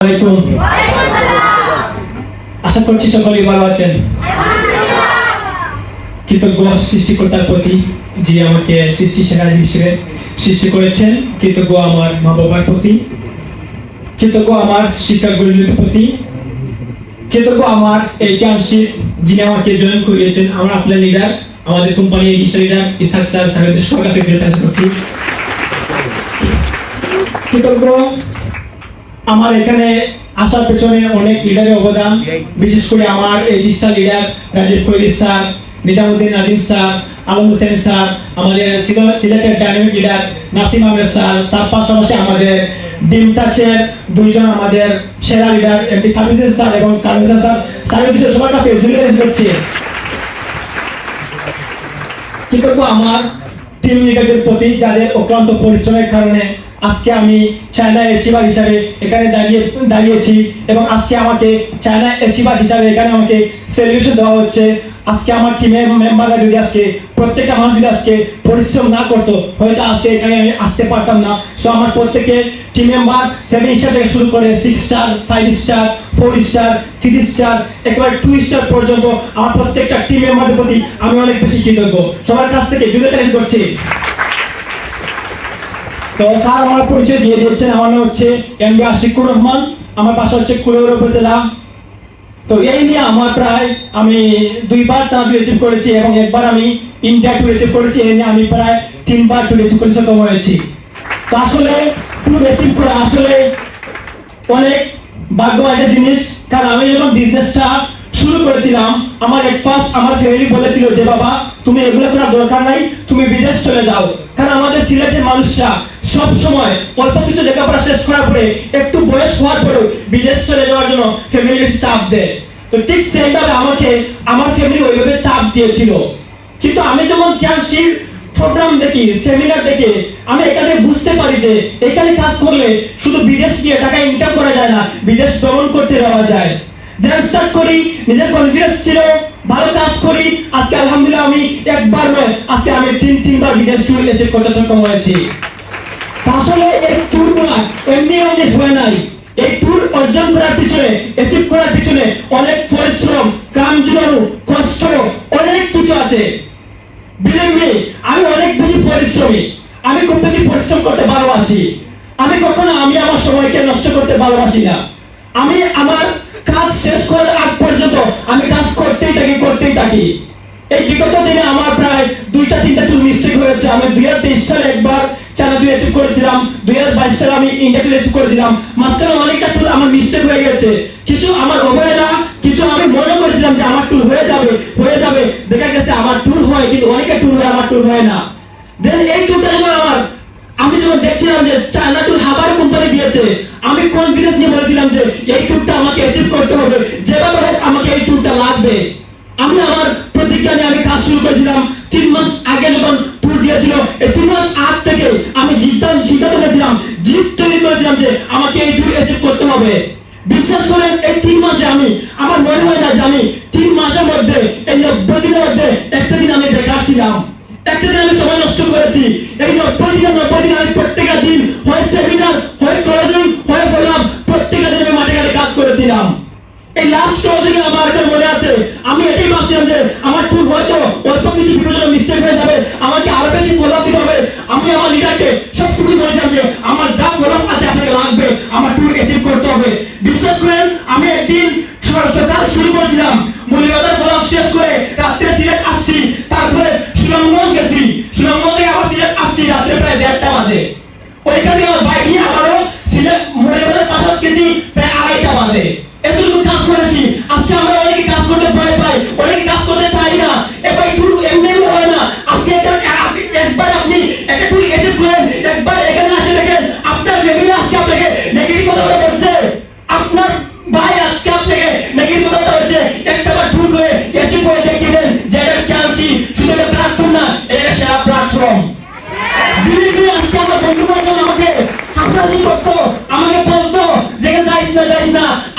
আলাইকুম। আশা করছি সকলেই ভালো আছেন। কৃতজ্ঞ সৃষ্টিকর্তার প্রতি যে আমাকে সৃষ্টি সেরা হিসেবে সৃষ্টি করেছেন কৃতজ্ঞ আমার মা বাবার প্রতি কৃতজ্ঞ আমার শিক্ষাগুলির প্রতি কৃতজ্ঞ আমার এই ক্যাম্পশিপ যিনি আমাকে জয়েন করিয়েছেন আমার আপনার লিডার আমাদের কোম্পানি ইসা লিডার ইসাক স্যার স্যারের সরকার থেকে করছি। কৃতজ্ঞ আমার এখানে আসার পেছনে অনেক লিডারের অবদান। বিশেষ করে আমার digital leader Rajib Koiri sir Nizamuddin Azim sir Alam Hossain sir আমাদের সিল- সিলেটের dynamic leader Nasim Ahmed sir তার পাশাপাশি আমাদের ডিম টাচের দুইজন আমাদের সেরা লিডার এমপি খাবিজ স্যার এবং কামিজ স্যার। স্যারের কিছু সবার কাছে জুলিয়ে করছি। করব? আমার টিম লিডারদের প্রতি যাদের অক্লান্ত পরিশ্রমের কারণে আজকে আমি চায়না এচিভার হিসাবে এখানে দাঁড়িয়ে, দাঁড়িয়েছি এবং আজকে আমাকে চায়না এচিভার হিসাবে এখানে আমাকে সেলিব্রেশন দেওয়া হচ্ছে। আজকে আমার টিমের মেম্বাররা যদি আজকে প্রত্যেকটা মানুষ যদি আজকে পরিশ্রম না করতো, হয়তো আজকে এখানে আমি আসতে পারতাম না। সো আমার প্রত্যেকে টিম মেম্বার সেভেন স্টার থেকে শুরু করে six star five star four star three star একেবারে টু স্টার পর্যন্ত আমার প্রত্যেকটা টিম মেম্বারের প্রতি আমি অনেক বেশি কৃতজ্ঞ। সবার কাছ থেকে তারিশ করছি। তো স্যার, আমার পরিচয় দিয়ে আমার নাম হচ্ছে এম বি আশিকুর রহমান। আমার পাশে হচ্ছে উপজেলা। তো এই নিয়ে আমার প্রায় আমি দুইবার চাঁদ রিচিভ করেছি এবং একবার আমি ইন্ডিয়া টু রিচিভ করেছি। এই নিয়ে আমি প্রায় তিনবার টু রিচিভ করে সক্ষম হয়েছি। তো আসলে টু করে আসলে অনেক ভাগ্যবান একটা জিনিস। কারণ আমি যখন বিজনেসটা শুরু করেছিলাম, আমার এক ফার্স্ট আমার ফ্যামিলি বলেছিল যে, বাবা, তুমি এগুলো করার দরকার নাই, তুমি বিদেশ চলে যাও। কারণ আমাদের সিলেটের মানুষরা সব সময় অল্প কিছু লেখাপড়া শেষ করার পরে, একটু বয়স হওয়ার পরেও বিদেশ চলে যাওয়ার জন্য ফ্যামিলি চাপ দেয়। তো ঠিক সেইভাবে আমাকে, আমার ফ্যামিলি ওইভাবে চাপ দিয়েছিল। কিন্তু আমি যখন ক্যান্সির প্রোগ্রাম দেখি সেমিনার দেখে, আমি এখানে বুঝতে পারি যে এখানে কাজ করলে শুধু বিদেশ গিয়ে টাকা ইনকাম করা যায় না, বিদেশ ভ্রমণ করতে দেওয়া যায়। দেন স্টার্ট করি, নিজের কনফিডেন্স ছিল, ভালো কাজ করি, আজকে আলহামদুলিল্লাহ আমি একবার নয়, আজকে আমি তিন, তিনবার বিদেশ ট্যুর এসে করতে সক্ষম হয়েছি। আসলে এই ট্যুর এমনি এমনি হয়ে নাই। এই ট্যুর অর্জন করার পিছনে অ্যাচিভ করার পিছনে অনেক পরিশ্রম, কাম জোগানো কষ্ট, অনেক কিছু আছে। বিলিভ আমি অনেক বেশি পরিশ্রমী। আমি খুব বেশি পরিশ্রম করতে ভালোবাসি। আমি কখনো আমি আমার সময়কে নষ্ট করতে ভালোবাসি না। আমি আমার কাজ শেষ করার আগ পর্যন্ত আমি কাজ করতেই থাকি করতেই থাকি। এই বিগত দিনে আমার প্রায় দুইটা, তিনটা টুর মিস্টেক হয়েছে। আমি দুই হাজার তেইশ সালে করেছিলাম, দুই হাজার বাইশ সালে আমি ইন্ডিয়া টুর করেছিলাম। মাঝখানে অনেকটা টুর আমার মিস্টেক হয়ে গেছে। কিছু আমার অবহেলা, কিছু আমি মনে করেছিলাম যে আমার ট্যুর হয়ে যাবে হয়ে যাবে। দেখা গেছে আমার ট্যুর হয়, কিন্তু অনেকে ট্যুর হয়, আমার ট্যুর হয় না। দেন এই ট্যুরটা যখন আমার, আমি যখন দেখছিলাম যে চায়না ট্যুর হাবার কোম্পানি দিয়েছে, আমি কনফিডেন্স নিয়ে বলেছিলাম যে এই ট্যুরটা আমাকে অ্যাচিভ করতে হবে। যেভাবে হোক আমাকে এই ট্যুরটা লাগবে। আমি আমার প্রতিজ্ঞা নিয়ে আমি কাজ শুরু করেছিলাম। তিন মাস আগে যখন করেছিলাম যে আমাকে এই দুই অ্যাচিভ করতে হবে। বিশ্বাস করেন, এই তিন মাসে আমি, আমার মনে হয় না যে আমি তিন মাসের মধ্যে, এই নব্বই দিনের মধ্যে একটা দিন আমি দেখাচ্ছিলাম একটা দিন আমি সময় নষ্ট করেছি। একদিন সকাল শুরু করেছিলাম। মূল্যবাজার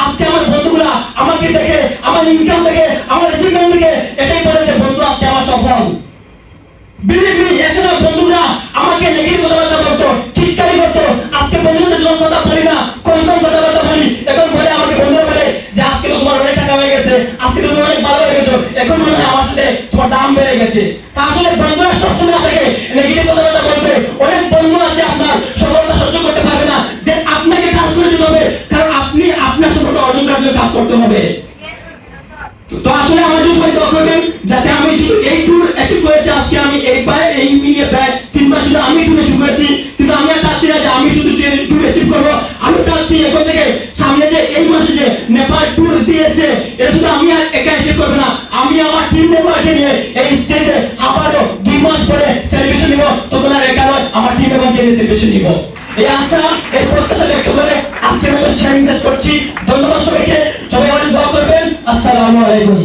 আজকে আমার বন্ধুরা আমাকে দেখে, আমার ইনকাম দেখে, আমার অ্যাচিভমেন্ট দেখে, এটাই বলে যে বন্ধু, আজকে আমার সফল। বিলিভ মি এতজন বন্ধুরা আমাকে নেগেটিভ কথাবার্তা করতো ঠিকঠাকই করতো। আজকে বন্ধুদের যখন কথা বলি না কোন কোন কথাবার্তা বলি। এখন বলে আমাকে বন্ধুরা বলে যে, আজকে তোমার অনেক টাকা হয়ে গেছে, আজকে তুমি অনেক ভালো হয়ে গেছো। এখন মনে হয় আমার সাথে তোমার দাম বেড়ে গেছে। তা আসলে বন্ধু করবেন যাতে আমি শুধু এই ট্যুর অ্যাচিভ করেছি, আজকে আমি এই পায়ে এই মিলিয়ে প্রায় তিনবার শুধু আমি ট্যুর অ্যাচিভ করেছি। কিন্তু আমি আর চাচ্ছি না যে আমি শুধু ট্যুর অ্যাচিভ করব, আমি চাচ্ছি এখন থেকে সামনে যে এই মাসে যে নেপাল ট্যুর দিয়েছে, এটা শুধু আমি আর একা অ্যাচিভ করব না, আমি আমার টিম মেম্বারকে নিয়ে এই স্টেজে আবারও দুই মাস পরে সেলিব্রেশন নিব। তখন আর একা আমার টিম মেম্বারকে নিয়ে সেলিব্রেশন নিব। এই আশা, এই প্রত্যাশা ব্যক্ত করে আজকের মতো শেয়ারিং শেষ করছি। ধন্যবাদ সবাইকে, সবাই আমাদের দোয়া করবেন। আসসালামু আলাইকুম।